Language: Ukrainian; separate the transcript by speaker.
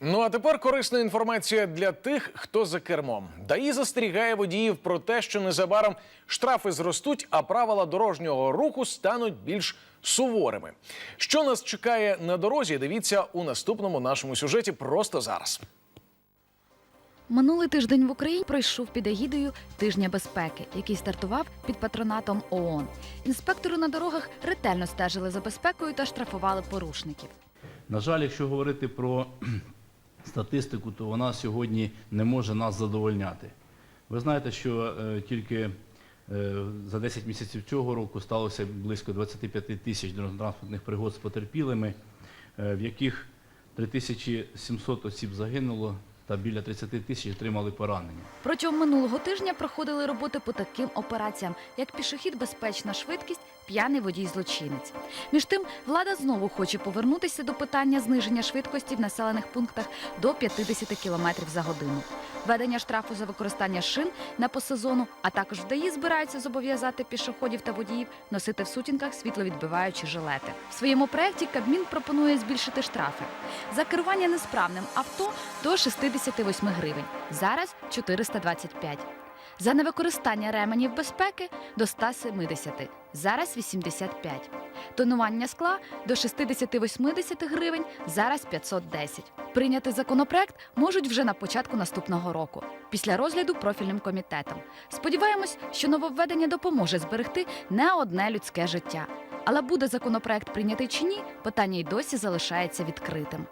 Speaker 1: Ну а тепер корисна інформація для тих, хто за кермом. ДАІ застерігає водіїв про те, що незабаром штрафи зростуть, а правила дорожнього руху стануть більш суворими. Що нас чекає на дорозі? Дивіться у наступному нашому сюжеті просто зараз.
Speaker 2: Минулий тиждень в Україні пройшов під егідою тижня безпеки, який стартував під патронатом ООН. Інспектори на дорогах ретельно стежили за безпекою та штрафували порушників.
Speaker 3: На жаль, якщо говорити про статистику, то вона сьогодні не може нас задовольняти. Ви знаєте, що е, тільки е, за 10 місяців цього року сталося близько 25 тисяч дорожньо-транспортних пригод з потерпілими, е, в яких 3700 осіб загинуло та біля 30 тисяч отримали поранення.
Speaker 2: Протягом минулого тижня проходили роботи по таким операціям, як пішохід, безпечна швидкість, п'яний водій злочинець. Між тим, влада знову хоче повернутися до питання зниження швидкості в населених пунктах до 50 км за годину. Введення штрафу за використання шин на посезону, а також вдаї збираються зобов'язати пішоходів та водіїв носити в сутінках світловідбиваючі жилети. В своєму проєкті Кабмін пропонує збільшити штрафи за керування несправним авто до 68 гривень. Зараз 425. За невикористання ременів безпеки до 170, зараз 85. Тонування скла до 60-80 гривень, зараз 510. Прийняти законопроект можуть вже на початку наступного року, після розгляду профільним комітетом. Сподіваємось, що нововведення допоможе зберегти не одне людське життя. Але буде законопроект прийнятий чи ні, питання й досі залишається відкритим.